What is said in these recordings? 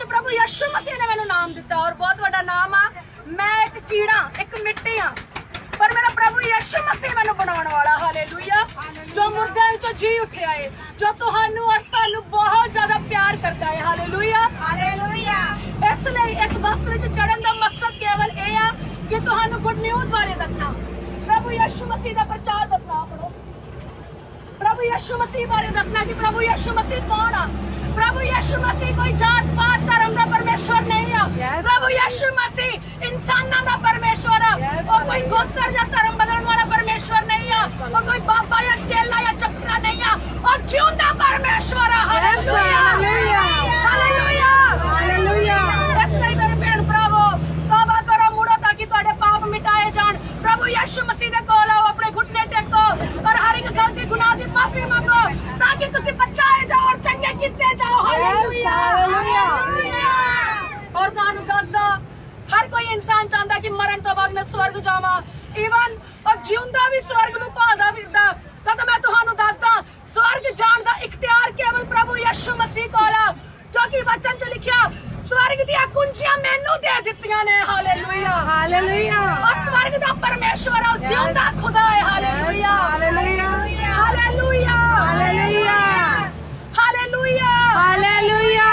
ਵਿੱਚ ਪ੍ਰਭੂ ਯਿਸੂ ਮਸੀਹ ਨੇ ਮੈਨੂੰ ਨਾਮ ਦਿੱਤਾ ਔਰ ਬਹੁਤ ਵੱਡਾ ਨਾਮ ਆ। ਮੈਂ ਇੱਕ ਕੀੜਾ ਇੱਕ ਮਿੱਟੀ ਆ। ਪਰ ਮੇਰਾ ਪ੍ਰਭੂ ਯਿਸੂ ਮਸੀਹ ਮੈਨੂੰ ਬਣਾਉਣ ਵਾਲਾ ਹਾਲੇਲੂਇਆ। ਜੋ ਮੁਰਦਿਆਂ ਵਿੱਚੋਂ ਜੀ ਉੱਠਿਆ ਏ ਜੋ ਤੁਹਾਨੂੰ ਔਰ ਸਾਨੂੰ ਬਹੁਤ ਜ਼ਿਆਦਾ ਪਿਆਰ ਕਰਦਾ ਹੈ ਹਾਲੇਲੂਇਆ। ਹਾਲੇਲੂਇਆ। ਇਸ ਲਈ ਇਸ ਬੱਸ ਵਿੱਚ ਚੜਨ ਦਾ ਮਕਸਦ ਕੇਵਲ ਇਹ ਆ ਕਿ ਤੁਹਾਨੂੰ ਗੁੱਡ ਨਿਊਜ਼ ਬਾਰੇ ਦੱਸਣਾ। ਪ੍ਰਭੂ ਯਿਸੂ ਮਸੀਹ ਦਾ ਪ੍ਰਚਾਰ ਦੱਸਣਾ ਆਪਣੋ ਪ੍ਰਭੂ ਯਿਸੂ ਮਸੀਹ ਬਾਰੇ ਦੱਸਣਾ ਕਿ ਪ੍ਰਭੂ ਯਿਸੂ ਮਸੀਹ ਕੌਣ ਆ? ਪ੍ਰਭੂ ਯਿਸੂ ਮਸੀਹ ਕੋਈ ਜਾਤ ਪਾਤ ਧਰਮ ਦਾ ਪਰਮੇਸ਼ਵਰ ਨਹੀਂ ਆ ਪ੍ਰਭੂ ਯਿਸੂ ਮਸੀਹ ਇਨਸਾਨਾਂ ਦਾ ਪਰਮੇਸ਼ਵਰ ਆ ਉਹ ਕੋਈ ਗੋਤਰ ਜਾਂ ਧਰਮ ਬਦਲਣ ਵਾਲਾ ਪਰਮੇਸ਼ਵਰ ਨਹੀਂ ਆ ਉਹ ਕੋਈ ਬਾਬਾ ਜਾਂ ਚੇਲਾ ਜਾਂ ਚੱਕਰਾ ਨਹੀਂ ਆ ਉਹ ਜਿਉਂਦਾ ਪਰਮੇਸ਼ਵਰ ਆ ਹਾਲੇਲੂਇਆ ਹਾਲੇਲੂਇਆ ਹਾਲੇਲੂਇਆ ਇਸ ਲਈ ਮੇਰੇ ਭੈਣ ਭਰਾਵੋ ਤੋਬਾ ਕਰੋ ਮੁੜੋ ਤਾਂ ਕਿ ਤੁਹਾਡੇ ਪਾਪ ਮਿਟਾਏ ਜਾਣ ਪ੍ਰਭੂ ਯਿਸੂ ਮਸੀਹ ਦੇ ਕੋਲ ਆਓ ਆਪਣੇ ਘੁਟਨੇ ਟੇਕੋ ਔਰ ਹਰ ਇੱਕ ਗਲਤੀ ਗੁਨਾਹ ਦੀ ਮਾਫੀ ਮੰਗੋ ਤਾਂ ਕਿ ਤੁਸੀਂ ਬਚਾਏ ਜਾਓ ਔਰ ਚੰਗੇ ਕੀਤੇ ਜਾਓ ਹਾਲੇਲੂਇਆ ਹਾਲੇਲੂਇਆ। ਔਰ ਤੁਹਾਨੂੰ ਦੱਸਦਾ ਹਰ ਕੋਈ ਇਨਸਾਨ ਚਾਹੁੰਦਾ ਕਿ ਮਰਨ ਤੋਂ ਬਾਅਦ ਮੈਂ ਸਵਰਗ ਜਾਵਾਂ। ਈਵਨ ਔਰ ਜਿਉਂਦਾ ਵੀ ਸਵਰਗ ਨੂੰ ਭਾਲਦਾ ਫਿਰਦਾ। ਤਾਂ ਮੈਂ ਤੁਹਾਨੂੰ ਦੱਸਦਾ ਸਵਰਗ ਜਾਣ ਦਾ ਇਖਤਿਆਰ ਕੇਵਲ ਪ੍ਰਭੂ ਯਿਸੂ ਮਸੀਹ ਕੋਲ ਆ। ਕਿਉਂਕਿ ਵਚਨ 'ਚ ਲਿਖਿਆ ਸਵਰਗ ਦੀਆਂ ਕੁੰਜੀਆਂ ਮੈਨੂੰ ਦੇ ਦਿੱਤੀਆਂ ਨੇ। ਹਾਲੇਲੂਇਆ ਹਾਲੇਲੂਇਆ ਉਹ ਸਵਰਗ ਦਾ ਪਰਮੇਸ਼ਵਰ ਆ ਉਹ ਜਿਉਂਦਾ ਖੁਦਾ ਹੈ। Hallelujah hallelujah hallelujah hallelujah hallelujah hallelujah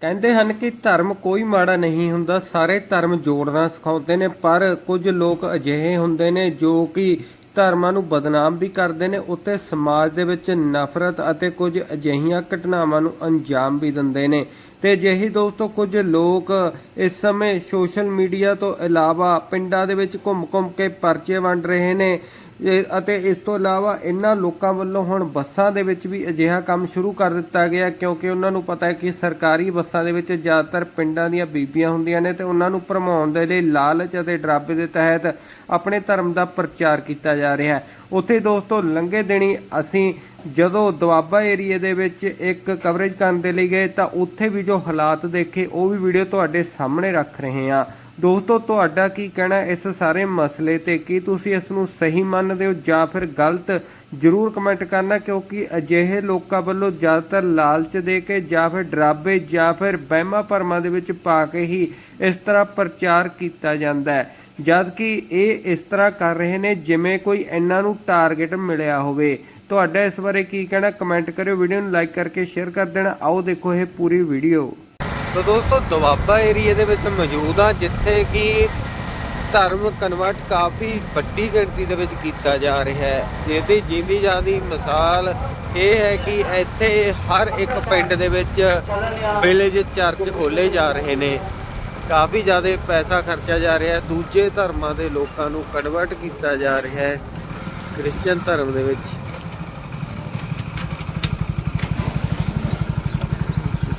ਕਹਿੰਦੇ ਹਨ ਕਿ ਧਰਮ ਕੋਈ ਮਾੜਾ ਨਹੀਂ ਹੁੰਦਾ, ਸਾਰੇ ਧਰਮ ਜੋੜਨਾ ਸਿਖਾਉਂਦੇ ਨੇ, ਪਰ ਕੁਝ ਲੋਕ ਅਜਿਹੇ ਹੁੰਦੇ ਨੇ ਜੋ ਕਿ ਧਰਮਾਂ ਨੂੰ ਬਦਨਾਮ ਵੀ ਕਰਦੇ ਨੇ ਉੱਤੇ ਸਮਾਜ ਦੇ ਵਿੱਚ ਨਫ਼ਰਤ ਅਤੇ ਕੁਝ ਅਜਿਹੀਆਂ ਘਟਨਾਵਾਂ ਨੂੰ ਅੰਜਾਮ ਵੀ ਦਿੰਦੇ ਨੇ। ਤੇ ਅਜਿਹੀ ਦੋਸਤੋ, ਕੁਝ ਲੋਕ ਇਸ ਸਮੇਂ ਸੋਸ਼ਲ ਮੀਡੀਆ ਤੋਂ ਇਲਾਵਾ ਪਿੰਡਾਂ ਦੇ ਵਿੱਚ ਘੁੰਮ-ਘੁੰਮ ਕੇ ਪਰਚੇ ਵੰਡ ਰਹੇ ਨੇ। ਇਹ- ਅਤੇ ਇਸ ਤੋਂ ਇਲਾਵਾ ਇਹਨਾਂ ਲੋਕਾਂ ਵੱਲੋਂ ਹੁਣ ਬੱਸਾਂ ਦੇ ਵਿੱਚ ਵੀ ਅਜਿਹਾ ਕੰਮ ਸ਼ੁਰੂ ਕਰ ਦਿੱਤਾ ਗਿਆ, ਕਿਉਂਕਿ ਉਹਨਾਂ ਨੂੰ ਪਤਾ ਹੈ ਕਿ ਸਰਕਾਰੀ ਬੱਸਾਂ ਦੇ ਵਿੱਚ ਜ਼ਿਆਦਾਤਰ ਪਿੰਡਾਂ ਦੀਆਂ ਬੀਬੀਆਂ ਹੁੰਦੀਆਂ ਨੇ ਤੇ ਉਹਨਾਂ ਨੂੰ ਭਰਮਾਉਣ ਦੇ ਲਈ ਲਾਲਚ ਅਤੇ ਡਰਾਬੇ ਦੇ ਤਹਿਤ ਆਪਣੇ ਧਰਮ ਦਾ ਪ੍ਰਚਾਰ ਕੀਤਾ ਜਾ ਰਿਹਾ ਹੈ। ਉੱਥੇ ਦੋਸਤੋ, ਲੰਘੇ ਦਿਨੀ ਅਸੀਂ ਜਦੋਂ ਦੁਆਬਾ ਏਰੀਏ ਦੇ ਵਿੱਚ ਇੱਕ ਕਵਰੇਜ ਕਰਨ ਦੇ ਲਈ ਗਏ ਤਾਂ ਉੱਥੇ ਵੀ ਜੋ ਹਾਲਾਤ ਦੇਖੇ, ਉਹ ਵੀ ਵੀਡੀਓ ਤੁਹਾਡੇ ਸਾਹਮਣੇ ਰੱਖ ਰਹੇ ਹਾਂ। ਦੋਸਤੋ, ਤੁਹਾਡਾ ਕੀ ਕਹਿਣਾ ਇਸ ਸਾਰੇ ਮਸਲੇ ਤੇ? ਕੀ ਤੁਸੀਂ ਇਸ ਨੂੰ ਸਹੀ ਮੰਨਦੇ ਹੋ ਜਾਂ ਫਿਰ ਗਲਤ? ਜਰੂਰ ਕਮੈਂਟ ਕਰਨਾ, ਕਿਉਂਕਿ ਅਜਿਹੇ ਲੋਕਾਂ ਵੱਲੋਂ ਜ਼ਿਆਦਾਤਰ ਲਾਲਚ ਦੇ ਕੇ ਜਾਂ ਫਿਰ ਡਰਾਬੇ ਜਾਂ ਫਿਰ ਵਹਿਮਾਂ ਭਰਮਾਂ ਦੇ ਵਿੱਚ ਪਾ ਕੇ ਹੀ ਇਸ ਤਰ੍ਹਾਂ ਪ੍ਰਚਾਰ ਕੀਤਾ ਜਾਂਦਾ ਹੈ। ਜਦ ਕਿ ਇਹ ਇਸ ਤਰ੍ਹਾਂ ਕਰ ਰਹੇ ਨੇ ਜਿਵੇਂ ਕੋਈ ਇਹਨਾਂ ਨੂੰ ਟਾਰਗੇਟ ਮਿਲਿਆ ਹੋਵੇ। ਤੁਹਾਡਾ ਇਸ ਬਾਰੇ ਕੀ ਕਹਿਣਾ? ਕਮੈਂਟ ਕਰਿਓ ਵੀਡੀਓ ਨੂੰ ਲਾਈਕ ਕਰਕੇ ਸ਼ੇਅਰ ਕਰ ਦੇਣਾ। ਆਓ ਦੇਖੋ ਇਹ ਪੂਰੀ ਵੀਡੀਓ ਤੋ ਦੋਸਤੋ ਦੁਆਬਾ ਏਰੀਆ ਦੇ ਵਿੱਚ ਮੌਜੂਦ ਆ ਜਿੱਥੇ ਕਿ ਧਰਮ ਕਨਵਰਟ ਕਾਫੀ ਵੱਡੀ ਗਿਣਤੀ ਦੇ ਵਿੱਚ ਕੀਤਾ ਜਾ ਰਿਹਾ ਹੈ। ਜਿਹਦੀ ਜਿੰਦੀ ਜਾਂਦੀ ਮਿਸਾਲ ਇਹ ਹੈ ਕਿ ਇੱਥੇ ਹਰ ਇੱਕ ਪਿੰਡ ਦੇ ਵਿੱਚ ਵਿਲੇਜ ਚਰਚ ਖੋਲੇ ਜਾ ਰਹੇ ਨੇ। ਕਾਫੀ ਜ਼ਿਆਦਾ ਪੈਸਾ ਖਰਚਿਆ ਜਾ ਰਿਹਾ ਹੈ। ਦੂਜੇ ਧਰਮਾਂ ਦੇ ਲੋਕਾਂ ਨੂੰ ਕਨਵਰਟ ਕੀਤਾ ਜਾ ਰਿਹਾ ਹੈ ਕ੍ਰਿਸਚੀਅਨ ਧਰਮ ਦੇ ਵਿੱਚ।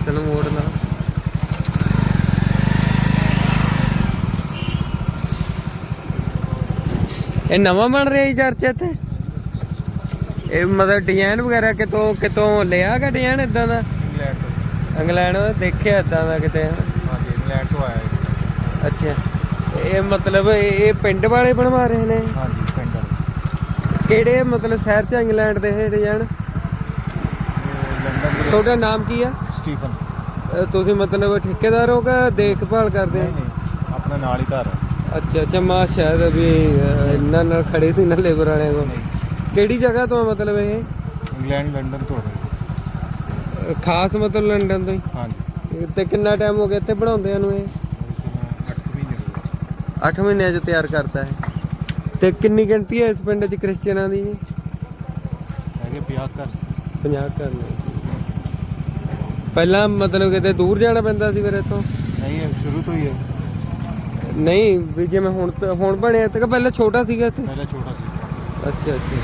ਚਲੋ ਮੋੜ ਲਾ ਇਹ ਨਵਾਂ ਬਣ ਰਿਹਾ ਜੀ ਚਰਚ ਇੱਥੇ? ਇਹ ਮਤਲਬ ਡਿਜ਼ਾਈਨ ਵਗੈਰਾ ਕਿਤੋਂ ਕਿਤੋਂ ਲਿਆ ਗਾ ਡਿਜ਼ਾਈਨ ਇਦਾਂ ਦਾ? ਇੰਗਲੈਂਡ ਤੋਂ। ਇੰਗਲੈਂਡ ਦੇਖਿਆ ਇਦਾਂ ਦਾ ਕਿਤੇ? ਹਾਂਜੀ ਇੰਗਲੈਂਡ ਤੋਂ ਆਇਆ ਅੱਛਾ। ਇਹ ਮਤਲਬ ਇਹ ਪਿੰਡ ਵਾਲੇ ਬਣਵਾ ਰਹੇ ਨੇ? ਹਾਂਜੀ ਪਿੰਡ ਵਾਲੇ। ਕਿਹੜੇ ਮਤਲਬ ਸ਼ਹਿਰ ਚ ਇੰਗਲੈਂਡ ਦੇ ਇਹ ਡਿਜ਼ਾਈਨ ਲੰਡਨ ਤੁਹਾਡਾ ਨਾਮ ਕੀ ਆ? ਸਟੀਫਨ। ਤੁਸੀਂ ਮਤਲਬ ਠੇਕੇਦਾਰ ਹੋ ਕਿ ਦੇਖਭਾਲ ਕਰਦੇ ਹੋ? ਨਹੀਂ ਆਪਣਾ ਨਾਲ ਹੀ ਘਰ ਹੈ ਅੱਛਾ ਅੱਛਾ ਮਾ ਸ਼ਾਇਦ ਵੀ ਅ, ਇਹਨਾਂ ਨਾਲ ਖੜੇ ਸੀ ਨਾ ਲੇਬਰ ਵਾਲਿਆਂ ਕੋਲ। ਕਿਹੜੀ ਜਗ੍ਹਾ ਤੋਂ ਆ ਮਤਲਬ ਇਹ? ਇੰਗਲੈਂਡ ਲੰਡਨ ਤੋਂ ਹੈ ਖਾਸ ਮਤਲਬ ਲੰਡਨ ਤੋਂ ਹੀ? ਹਾਂਜੀ। ਤੇ ਕਿੰਨਾ ਟਾਈਮ ਹੋ ਗਿਆ ਇੱਥੇ ਬਣਾਉਂਦਿਆਂ ਨੂੰ ਇਹ? 8 ਮਹੀਨੇ ਹੋ ਗਏ। 8 ਮਹੀਨਿਆਂ 'ਚ ਤਿਆਰ ਕਰਤਾ ਹੈ ਤੇ ਕਿੰਨੀ ਗਿਣਤੀ ਹੈ ਇਸ ਪਿੰਡ 'ਚ ਕ੍ਰਿਸਚੀਅਨਾਂ ਦੀ? ਜੀ ਹੈਗੇ 50 ਘਰ। 50 ਘਰ ਨੇ। ਪਹਿਲਾਂ ਮਤਲਬ ਕਿਤੇ ਦੂਰ ਜਾਣਾ ਪੈਂਦਾ ਸੀ ਫਿਰ ਇੱਥੋਂ? ਨਹੀਂ ਸ਼ੁਰੂ ਤੋਂ ਹੀ ਹੈ। ਨਹੀਂ ਵੀ ਜਿਵੇਂ ਹੁਣ ਤਾਂ- ਹੁਣ ਬਣਿਆ ਤੇ ਪਹਿਲਾਂ ਛੋਟਾ ਸੀਗਾ ਇੱਥੇ? ਪਹਿਲਾਂ ਛੋਟਾ ਸੀ। ਅੱਛਾ ਅੱਛਾ।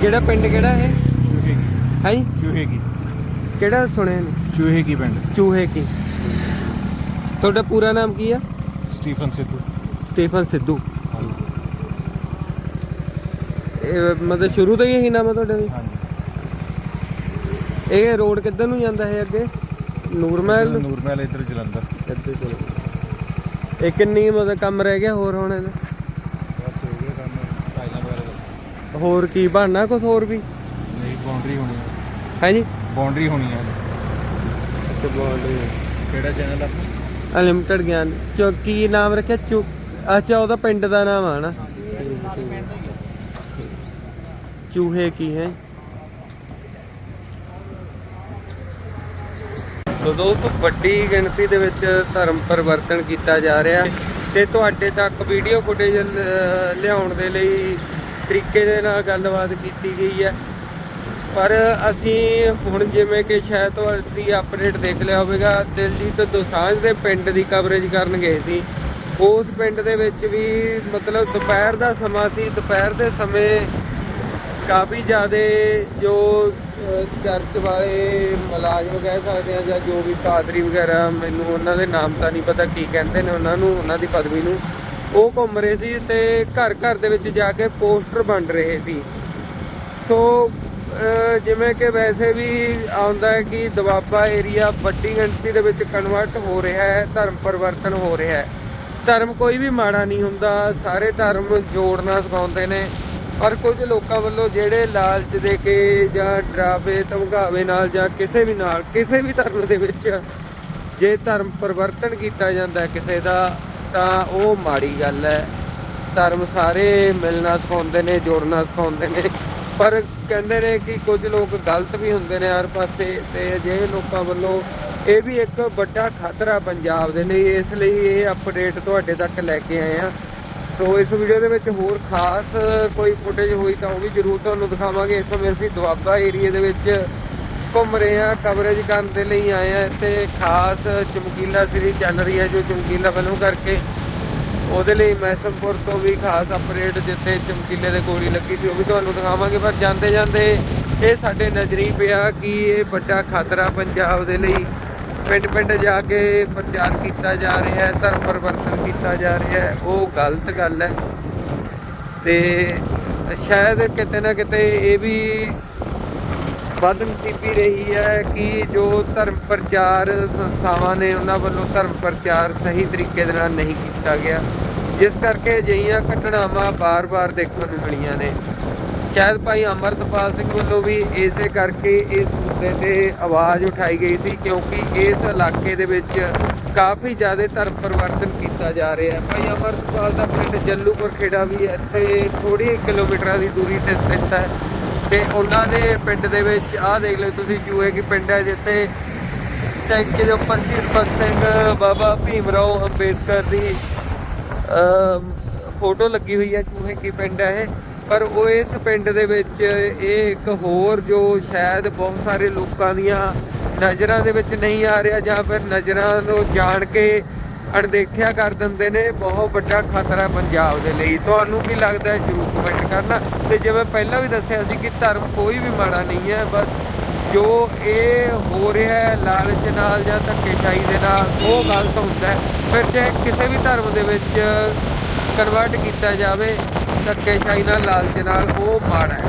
ਕਿਹੜਾ ਪਿੰਡ ਕਿਹੜਾ ਹੈ ਚੂਹੇ ਕੀ। ਹੈ? ਜੀ ਚੂਹੇ ਕੀ। ਕਿਹੜਾ ਸੁਣਿਆ ਨਹੀਂ ਚੂਹੇ ਕੀ ਪਿੰਡ। ਚੂਹੇ ਕੀ। ਤੁਹਾਡਾ ਪੂਰਾ ਨਾਮ ਕੀ ਆ? ਸਟੀਫਨ ਸਿੱਧੂ। ਸਟੀਫਨ ਸਿੱਧੂ। ਹਾਂਜੀ। ਇਹ ਮਤਲਬ ਸ਼ੁਰੂ ਤੋਂ ਹੀ ਇਹੀ ਨਾਮ ਆ ਤੁਹਾਡਾ ਵੀ? ਹਾਂਜੀ। ਇਹ ਰੋਡ ਕਿੱਧਰ ਨੂੰ ਜਾਂਦਾ ਹੈ ਅੱਗੇ? ਨੂਰਮਹਿਲ? ਨੂੰ? ਨੂਰਮਹਿਲ ਇੱਧਰ ਜਲੰਧਰ। ਇੱਧਰ ਚਲੋ। ਇਹ ਕਿੰਨੀ ਮਤਲਬ ਕੰਮ ਰਹਿ ਗਿਆ ਹੋਰ ਹੁਣ ਇਹਦਾ? ਬਸ ਹੋ ਗਿਆ ਕੰਮ ਟਾਈਲਾਂ ਵਗੈਰਾ ਦਾ। ਹੋਰ ਕੀ ਬਣਨਾ ਕੁਝ ਹੋਰ ਵੀ? ਨਹੀਂ ਬਾਉਂਡਰੀ ਹੋਣੀ ਹੈ ਹੈ ਜੀ? ਬਾਉਂਡਰੀ ਹੋਣੀ ਹੈ ਤੇ ਬੋਲ ਰਹੀ ਕਿਹੜਾ ਚੈਨਲ ਆਪਣਾ ਅਨਲਿਮਟਿਡ ਗਿਆਨ। ਚੋ ਕੀ ਨਾਮ ਰੱਖਿਆ? ਚੁ ਅੱਛਾ ਉਹਦਾ ਪਿੰਡ ਦਾ ਨਾਮ ਆ ਨਾ। ਚੂਹੇ ਕੀ ਹੈ? ਸੋ ਦੋਸਤੋ ਵੱਡੀ ਗਿਣਤੀ ਦੇ ਵਿੱਚ ਧਰਮ ਪਰਿਵਰਤਨ ਕੀਤਾ ਜਾ ਰਿਹਾ ਤੇ ਤੁਹਾਡੇ ਤੱਕ ਵੀਡੀਓ ਫੁਟੇਜ ਲਿਆਉਣ ਦੇ ਲਈ ਤਰੀਕੇ ਦੇ ਨਾਲ ਗੱਲਬਾਤ ਕੀਤੀ ਗਈ ਹੈ। ਪਰ ਅਸੀਂ ਹੁਣ ਜਿਵੇਂ ਕਿ ਸ਼ਾਇਦ ਤੁਸੀਂ ਅਪਡੇਟ ਦੇਖ ਲਿਆ ਹੋਵੇਗਾ, ਦਿਲਜੀਤ ਦੋਸਾਂਝ ਦੇ ਪਿੰਡ ਦੀ ਕਵਰੇਜ ਕਰਨ ਗਏ ਸੀ। ਉਸ ਪਿੰਡ ਦੇ ਵਿੱਚ ਵੀ ਮਤਲਬ ਦੁਪਹਿਰ ਦਾ ਸਮਾਂ ਸੀ, ਦੁਪਹਿਰ ਦੇ ਸਮੇਂ ਕਾਫੀ ਜ਼ਿਆਦਾ ਜੋ ਚਰਚ ਵਾਲੇ ਮੁਲਾਜ਼ਮ ਕਹਿ ਸਕਦੇ ਆ ਜਾਂ ਜੋ ਵੀ ਪਾਦਰੀ ਵਗੈਰਾ, ਮੈਨੂੰ ਉਹਨਾਂ ਦੇ ਨਾਮ ਤਾਂ ਨਹੀਂ ਪਤਾ ਕੀ ਕਹਿੰਦੇ ਨੇ ਉਹਨਾਂ ਨੂੰ, ਉਹਨਾਂ ਦੀ ਪਦਵੀ ਨੂੰ। ਉਹ ਘੁੰਮ ਰਹੇ ਸੀ ਤੇ ਘਰ ਘਰ ਦੇ ਵਿੱਚ ਜਾ ਕੇ ਪੋਸਟਰ ਵੰਡ ਰਹੇ ਸੀ। ਸੋ ਜਿਵੇਂ ਕਿ ਵੈਸੇ ਵੀ ਆਉਂਦਾ ਹੈ ਕਿ ਦਵਾਬਾ ਏਰੀਆ ਵੱਡੀ ਗਿਣਤੀ ਦੇ ਵਿੱਚ ਕਨਵਰਟ ਹੋ ਰਿਹਾ ਹੈ, ਧਰਮ ਪਰਿਵਰਤਨ ਹੋ ਰਿਹਾ ਹੈ। ਧਰਮ ਕੋਈ ਵੀ ਮਾੜਾ ਨਹੀਂ ਹੁੰਦਾ, ਸਾਰੇ ਧਰਮ ਜੋੜਨਾ ਸਿਖਾਉਂਦੇ ਨੇ। ਪਰ ਕੁਝ ਲੋਕਾਂ ਵੱਲੋਂ ਜਿਹੜੇ ਲਾਲਚ ਦੇ ਕੇ ਜਾਂ ਡਰਾਵੇ, ਧਮਕਾਵੇ ਨਾਲ ਜਾਂ ਕਿਸੇ ਵੀ ਨਾਲ, ਕਿਸੇ ਵੀ ਧਰਮ ਦੇ ਵਿੱਚ ਜੇ ਧਰਮ ਪਰਿਵਰਤਨ ਕੀਤਾ ਜਾਂਦਾ ਕਿਸੇ ਦਾ, ਤਾਂ ਉਹ ਮਾੜੀ ਗੱਲ ਹੈ। ਧਰਮ ਸਾਰੇ ਮਿਲਣਾ ਸਿਖਾਉਂਦੇ ਨੇ, ਜੋੜਨਾ ਸਿਖਾਉਂਦੇ ਨੇ। ਪਰ ਕਹਿੰਦੇ ਨੇ ਕਿ ਕੁਝ ਲੋਕ ਗਲਤ ਵੀ ਹੁੰਦੇ ਨੇ ਹਰ ਪਾਸੇ ਤੇ ਅਜਿਹੇ ਲੋਕਾਂ ਵੱਲੋਂ ਇਹ ਵੀ ਇੱਕ ਵੱਡਾ ਖਤਰਾ ਪੰਜਾਬ ਦੇ ਲਈ, ਇਸ ਲਈ ਇਹ ਅਪਡੇਟ ਤੁਹਾਡੇ ਤੱਕ ਲੈ ਕੇ ਆਏ ਆ ਸੋ ਇਸ ਵੀਡੀਓ ਦੇ ਵਿੱਚ ਹੋਰ ਖਾਸ ਕੋਈ ਫੁਟੇਜ ਹੋਈ ਤਾਂ ਉਹ ਵੀ ਜ਼ਰੂਰ ਤੁਹਾਨੂੰ ਦਿਖਾਵਾਂਗੇ। ਇਸ ਸਮੇਂ ਅਸੀਂ ਦੁਆਬਾ ਏਰੀਆ ਦੇ ਵਿੱਚ ਘੁੰਮ ਰਹੇ ਹਾਂ ਕਵਰੇਜ ਕਰਨ ਦੇ ਲਈ ਆਏ ਆ ਤੇ ਖਾਸ ਚਮਕੀਲਾ ਸੀਰੀਜ਼ ਚੱਲ ਰਹੀ ਹੈ, ਜੋ ਚਮਕੀਲਾ ਫਿਲਮ ਕਰਕੇ ਉਹਦੇ ਲਈ ਮੈਸਮਪੁਰ ਤੋਂ ਵੀ ਖਾਸ ਅਪਡੇਟ ਜਿੱਥੇ ਚਮਕੀਲੇ ਦੇ ਗੋਲੀ ਲੱਗੀ ਸੀ, ਉਹ ਵੀ ਤੁਹਾਨੂੰ ਦਿਖਾਵਾਂਗੇ। ਪਰ ਜਾਂਦੇ ਜਾਂਦੇ ਇਹ ਸਾਡੇ ਨਜ਼ਰੀ ਪਿਆ ਕਿ ਇਹ ਵੱਡਾ ਖਤਰਾ ਪੰਜਾਬ ਦੇ ਲਈ ਪਿੰਡ ਪਿੰਡ ਜਾ ਕੇ ਪ੍ਰਚਾਰ ਕੀਤਾ ਜਾ ਰਿਹਾ ਹੈ, ਧਰਮ ਪਰਿਵਰਤਨ ਕੀਤਾ ਜਾ ਰਿਹਾ ਹੈ, ਉਹ ਗਲਤ ਗੱਲ ਹੈ। ਤੇ ਸ਼ਾਇਦ ਕਿਤੇ ਨਾ ਕਿਤੇ ਇਹ ਵੀ ਬਦਨਸੀਬੀ ਰਹੀ ਹੈ ਕਿ ਜੋ ਧਰਮ ਪ੍ਰਚਾਰ ਸੰਸਥਾਵਾਂ ਨੇ ਉਹਨਾਂ ਵੱਲੋਂ ਧਰਮ ਪ੍ਰਚਾਰ ਸਹੀ ਤਰੀਕੇ ਦੇ ਨਾਲ ਨਹੀਂ ਕੀਤਾ ਗਿਆ, ਜਿਸ ਕਰਕੇ ਅਜਿਹੀਆਂ ਘਟਨਾਵਾਂ ਬਾਰ-ਬਾਰ ਦੇਖਣ ਨੂੰ ਮਿਲੀਆਂ ਨੇ। ਸ਼ਾਇਦ ਭਾਈ ਅਮਰਤਪਾਲ ਸਿੰਘ ਵੱਲੋਂ ਵੀ ਇਸੇ ਕਰਕੇ ਇਸ ਮੁੱਦੇ ਤੇ ਆਵਾਜ਼ ਉਠਾਈ ਗਈ ਸੀ, ਕਿਉਂਕਿ ਇਸ ਇਲਾਕੇ ਦੇ ਵਿੱਚ ਕਾਫੀ ਜ਼ਿਆਦਾ ਧਰਮ ਪਰਿਵਰਤਨ ਕੀਤਾ ਜਾ ਰਿਹਾ ਹੈ। ਭਾਈ ਅਮਰਤਪਾਲ ਦਾ ਪਿੰਡ ਜੱਲੂਪੁਰ ਖੇੜਾ ਵੀ ਇੱਥੇ ਥੋੜੀ ਕਿਲੋਮੀਟਰਾਂ ਦੀ ਦੂਰੀ ਤੇ ਸਥਿਤ ਹੈ ਤੇ ਉਹਨਾਂ ਦੇ ਪਿੰਡ ਦੇ ਵਿੱਚ ਆਹ ਦੇਖ ਲਓ ਤੁਸੀਂ ਚੂਹੇ ਕੀ ਪਿੰਡ ਹੈ ਜਿੱਥੇ ਟੈਂਕੀ ਦੇ ਉੱਪਰ ਸ਼ਹੀਦ ਭਗਤ ਸਿੰਘ, ਬਾਬਾ ਭੀਮ ਰਾਓ ਅੰਬੇਦਕਰ ਦੀ ਫੋਟੋ ਲੱਗੀ ਹੋਈ ਹੈ, ਚੂਹੇ ਕੀ ਪਿੰਡ ਹੈ ਇਹ। ਪਰ ਉਹ ਇਸ ਪਿੰਡ ਦੇ ਵਿੱਚ ਇਹ ਇੱਕ ਹੋਰ ਜੋ ਸ਼ਾਇਦ ਬਹੁਤ ਸਾਰੇ ਲੋਕਾਂ ਦੀਆਂ ਨਜ਼ਰਾਂ ਦੇ ਵਿੱਚ ਨਹੀਂ ਆ ਰਿਹਾ ਜਾਂ ਫਿਰ ਨਜ਼ਰਾਂ ਨੂੰ ਜਾਣ ਕੇ ਅਣਦੇਖਿਆ ਕਰ ਦਿੰਦੇ ਨੇ, ਬਹੁਤ ਵੱਡਾ ਖਤਰਾ ਪੰਜਾਬ ਦੇ ਲਈ। ਤੁਹਾਨੂੰ ਕੀ ਲੱਗਦਾ ਹੈ? ਜਰੂਰ ਕਮੈਂਟ ਕਰਨਾ। ਤੇ ਜਿਵੇਂ ਪਹਿਲਾਂ ਵੀ ਦੱਸਿਆ ਸੀ ਕਿ ਧਰਮ ਕੋਈ ਵੀ ਮਾੜਾ ਨਹੀਂ ਹੈ, ਬਸ ਜੋ ਇਹ ਹੋ ਰਿਹਾ ਹੈ ਲਾਲਚ ਨਾਲ ਜਾਂ ਧੱਕੇਸ਼ਾਹੀ ਦੇ ਨਾਲ, ਉਹ ਗਲਤ ਹੁੰਦਾ ਹੈ। ਫਿਰ ਚਾਹੇ ਕਿਸੇ ਵੀ ਧਰਮ ਦੇ ਵਿੱਚ ਕਨਵਰਟ ਕੀਤਾ ਜਾਵੇ ਧੱਕੇਸ਼ਾਹੀ ਨਾਲ ਲਾਲਚ ਨਾਲ ਉਹ ਮਾੜਾ ਹੈ।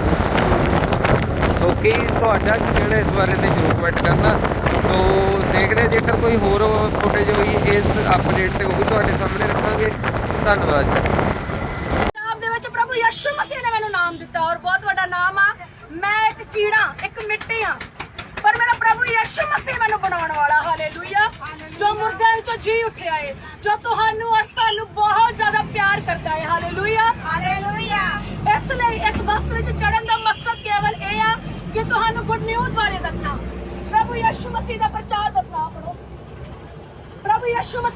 ਸੋ ਕੀ ਤੁਹਾਡਾ ਜਿਹੜਾ ਇਸ ਬਾਰੇ ਤੇ ਜਰੂਰ ਕਮੈਂਟ ਕਰਨਾ। ਸੋ ਦੇਖਦੇ ਜੇਕਰ ਕੋਈ ਹੋਰ ਫੁਟੇਜ ਹੋਈ, ਇਸ ਅਪਡੇਟ ਤੇ ਉਹ ਤੁਹਾਡੇ ਸਾਹਮਣੇ ਰੱਖਾਂਗੇ। ਧੰਨਵਾਦ ਜੀ। ਪੰਜਾਬ ਦੇ ਵਿੱਚ ਪ੍ਰਭੂ ਯਿਸੂ ਮਸੀਹ ਨੇ ਮੈਨੂੰ ਨਾਮ ਦਿੱਤਾ ਔਰ ਬਹੁਤ ਵੱਡਾ ਨਾਮ ਆ। ਮੈਂ ਇੱਕ ਕੀੜਾ, ਇੱਕ ਮਿੱਟੀ ਆ। ਪਰ ਮੇਰਾ ਪ੍ਰਭੂ ਯਿਸੂ ਮਸੀਹ ਮੈਨੂੰ ਬਣਾਉਣ ਵਾਲਾ, ਹਾਲੇਲੂਇਆ। ਜੋ ਮੁਰਦਿਆਂ ਵਿੱਚੋਂ ਜੀ ਉੱਠਿਆ ਏ, ਜੋ ਤੁਹਾਨੂੰ ਔਰ ਸਾਨੂੰ ਬਹੁਤ ਜ਼ਿਆਦਾ ਪਿਆਰ ਕਰਦਾ ਹੈ ਹਾਲੇਲੂਇਆ ਹਾਲੇਲੂਇਆ ਇਸ ਲਈ ਇਸ ਬੱਸ ਵਿੱਚ ਚੜਨ ਦਾ ਮਕਸਦ ਕੇਵਲ ਇਹ ਆ ਕਿ ਤੁਹਾਨੂੰ ਗੁੱਡ ਨਿਊਜ਼ ਬਾਰੇ ਦੱਸਣਾ ਪ੍ਰਭੂ ਯਿਸੂ ਮਸੀਹ ਦਾ ਪ੍ਰਚਾਰ ਦੱਸਣਾ ਆਪਣੋ ਪ੍ਰਭੂ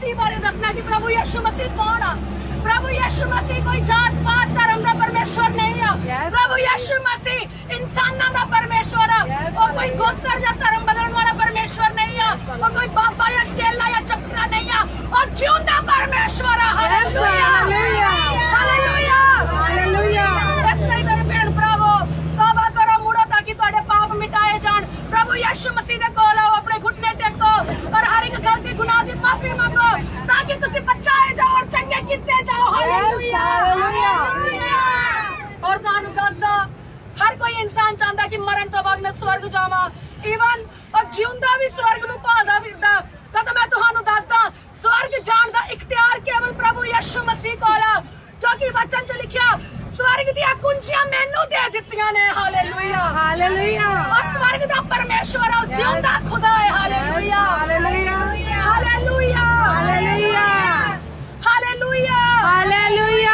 ਯਿਸੂ ਮਸੀਹ ਬਾਰੇ ਦੱਸਣਾ ਕਿ ਪ੍ਰਭੂ ਯਿਸੂ ਮਸੀਹ ਕੌਣ ਆ ਪ੍ਰਭੂ ਯਿਸੂ ਮਸੀਹ ਕੋਈ ਜਾਤ ਪਾਤ ਧਰਮ ਦਾ ਪਰਮੇਸ਼ਵਰ ਨਹੀਂ ਆ ਪ੍ਰਭੂ ਯਿਸੂ ਮਸੀਹ ਇਨਸਾਨਾਂ ਦਾ ਪਰਮੇਸ਼ਵਰ ਆ ਉਹ ਕੋਈ ਗੋਤਰ ਜਾਂ ਧਰਮ ਬਦਲਣ ਵਾਲਾ ਪਰਮੇਸ਼ਵਰ ਨਹੀਂ ਆ ਉਹ ਕੋਈ ਬਾਬਾ ਜਾਂ ਚੇਲਾ ਜਾਂ ਚੱਕਰਾ ਨਹੀਂ ਆ ਉਹ ਜਿਉਂਦਾ ਪਰਮੇਸ਼ਵਰ ਆ ਹਾਲੇਲੂਇਆ ਹਾਲੇਲੂਇਆ ਹਾਲੇਲੂਇਆ ਇਸ ਲਈ ਮੇਰੇ ਭੈਣ ਭਰਾਵੋ ਤੌਬਾ ਕਰੋ ਮੁੜੋ ਤਾਂ ਕਿ ਤੁਹਾਡੇ ਪਾਪ ਮਿਟਾਏ ਜਾਣ ਪ੍ਰਭੂ ਯਿਸੂ ਮਸੀਹ ਦੇ ਕੋਲ ਆਓ ਆਪਣੇ ਘੁਟਨੇ ਟੇਕੋ ਔਰ ਹਰ ਇੱਕ ਗਲਤੀ ਗੁਨਾਹ ਦੀ ਮਾਫੀ ਮੰਗੋ ਤਾਂ ਕਿ ਤੁਸੀਂ ਬਚਾਏ ਜਾਓ ਔਰ ਚੰਗੇ ਕੀਤੇ ਜਾਓ। Hallelujah hallelujah. ਔਰ ਤੁਹਾਨੂੰ ਦੱਸਦਾ ਹਰ ਕੋਈ ਇਨਸਾਨ ਚਾਹੁੰਦਾ ਕਿ ਮਰਨ ਤੋਂ ਬਾਅਦ ਮੈਂ ਸਵਰਗ ਜਾਵਾਂ। ਈਵਨ ਔਰ ਜਿਉਂਦਾ ਵੀ ਸਵਰਗ ਨੂੰ ਭਾਲਦਾ ਫਿਰਦਾ ਤਾਂ ਮੈਂ ਤੁਹਾਨੂੰ ਦੱਸਦਾ ਸਵਰਗ ਜਾਣ ਦਾ ਇਖਤਿਆਰ ਕੇਵਲ ਪ੍ਰਭੂ ਯਿਸੂ ਮਸੀਹ ਕੋਲ ਆ। ਕਿਉਂਕਿ ਵਚਨ 'ਚ ਲਿਖਿਆ ਸਵਰਗ ਦੀਆਂ ਕੁੰਜੀਆਂ ਮੈਨੂੰ ਦੇ ਦਿੱਤੀਆਂ ਨੇ। ਹਾਲੇਲੂਇਆ ਹਾਲੇਲੂਇਆ ਉਹ ਸਵਰਗ ਦਾ ਪਰਮੇਸ਼ਵਰ ਆ ਜਿਉਂਦਾ ਖੁਦਾ Aleluya.